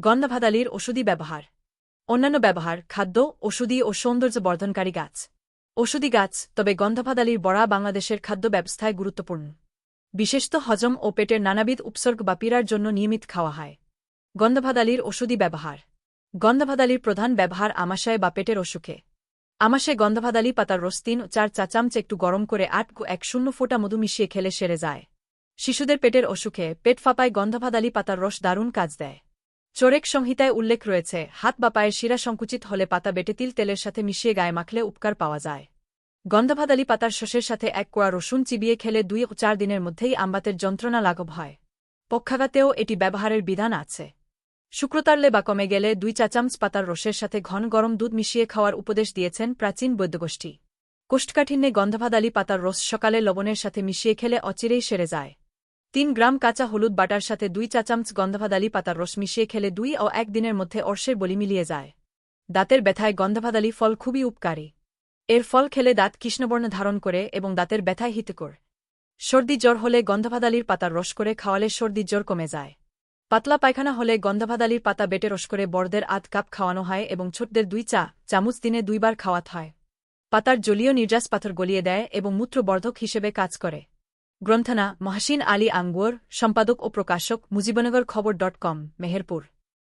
গন্ধভাদালির ওষুধি ব্যবহার। অন্যান্য ব্যবহার খাদ্য ওষুধি ও সৌন্দর্য বর্ধনকারী গাছ। ওষুধি গাছ, তবে গন্ধভাদালির বড়া বাংলাদেশের খাদ্য ব্যবস্থায় গুরুত্বপূর্ণ। বিশেষত হজম ও পেটের নানাবিধ উপসর্গ বা পীড়ার জন্য নিয়মিত খাওয়া হয়। গন্ধভাদালির ওষুধি ব্যবহার। গন্ধভাদালির প্রধান ব্যবহার আমাশয় বা পেটের অসুখে। আমাশে গন্ধভাদালি পাতার রস তিন ও চার চা চামচ একটু গরম করে আট গু এক শূন্য ফোঁটা মধু মিশিয়ে খেলে সেরে যায়। শিশুদের পেটের অসুখে পেট ফাঁপায় গন্ধভাদালি পাতার রস দারুণ কাজ দেয়। চোরেক সংহিতায় উল্লেখ রয়েছে, হাত বা পায়ের শিরা সংকুচিত হলে পাতা বেটে তিল তেলের সাথে মিশিয়ে গায়ে মাখলে উপকার পাওয়া যায়। গন্ধভাদালি পাতার শসের সাথে এক কোয়া রসুন চিবিয়ে খেলে দুই ও চার দিনের মধ্যেই আমবাতের যন্ত্রণা লাঘব হয়। পক্ষাঘাতেও এটি ব্যবহারের বিধান আছে। শুক্রতারলে বা কমে গেলে দুই চা চামচ পাতার রসের সাথে ঘন গরম দুধ মিশিয়ে খাওয়ার উপদেশ দিয়েছেন প্রাচীন বৈদ্যগোষ্ঠী। কোষ্ঠকাঠিন্যে গন্ধভাদালি পাতার রস সকালে লবণের সাথে মিশিয়ে খেলে অচিরেই সেরে যায়। তিন গ্রাম কাঁচা হলুদ বাটার সাথে দুই চা চামচ গন্ধভাদালি পাতার রস মিশিয়ে খেলে দুই ও এক দিনের মধ্যে অর্শের বলি মিলিয়ে যায়। দাঁতের ব্যথায় গন্ধভাদালি ফল খুবই উপকারী। এর ফল খেলে দাঁত কৃষ্ণবর্ণ ধারণ করে এবং দাঁতের ব্যথায় হিতকর। সর্দি জ্বর হলে গন্ধভাদালির পাতার রস করে খাওয়ালে সর্দি জ্বর কমে যায়। পাতলা পায়খানা হলে গন্ধভাদালির পাতা বেটে রস করে বড়দের আধ কাপ খাওয়ানো হয় এবং ছোটদের দুই চা চামচ দিনে দুইবার খাওয়াত হয়। পাতার জলীয় নির্যাস পাথর গলিয়ে দেয় এবং মূত্রবর্ধক হিসেবে কাজ করে। গ্রন্থনা মহাসিন আলী আঙ্গুর সম্পাদক ও প্রকাশক মুজিবনগর খবর ডট কম মেহেরপুর।